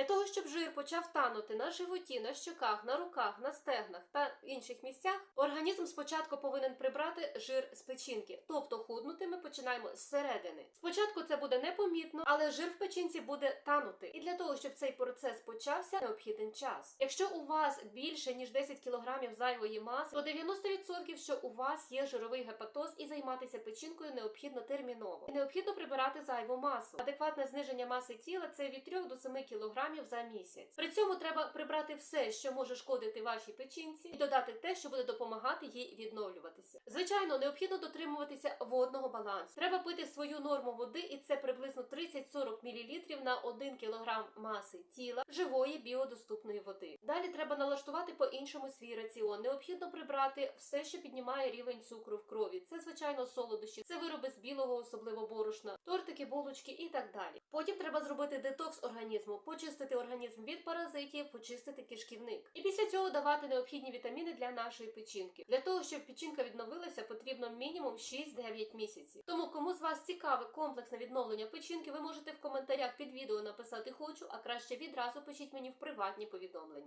Для того, щоб жир почав танути на животі, на щоках, на руках, на стегнах та інших місцях, організм спочатку повинен прибрати жир з печінки, тобто худнути ми починаємо зсередини. Спочатку це буде непомітно, але жир в печінці буде танути. І для того, щоб цей процес почався, необхіден час. Якщо у вас більше ніж 10 кг зайвої маси, то 90% що у вас є жировий гепатоз і займатися печінкою необхідно терміново. І необхідно прибирати зайву масу. Адекватне зниження маси тіла це від 3 до 7 кг за місяць. При цьому треба прибрати все, що може шкодити вашій печінці, і додати те, що буде допомагати їй відновлюватися. Звичайно, необхідно дотримуватися водного балансу. Треба пити свою норму води, і це приблизно 30-40 мл на 1 кг маси тіла живої біодоступної води. Далі треба налаштувати по-іншому свій раціон. Необхідно прибрати все, що піднімає рівень цукру в крові. Це звичайно солодощі, це вироби з білого, особливо борошна, тортики, булочки і так далі. Потім треба зробити детокс організму, почистити організм від паразитів, почистити кишківник. І після цього давати необхідні вітаміни для нашої печінки. Для того, щоб печінка відновилася, потрібно мінімум 6-9 місяців. Тому кому з вас цікаве комплексне відновлення печінки, ви можете в коментарях під відео написати хочу, а краще відразу пишіть мені в приватні повідомлення.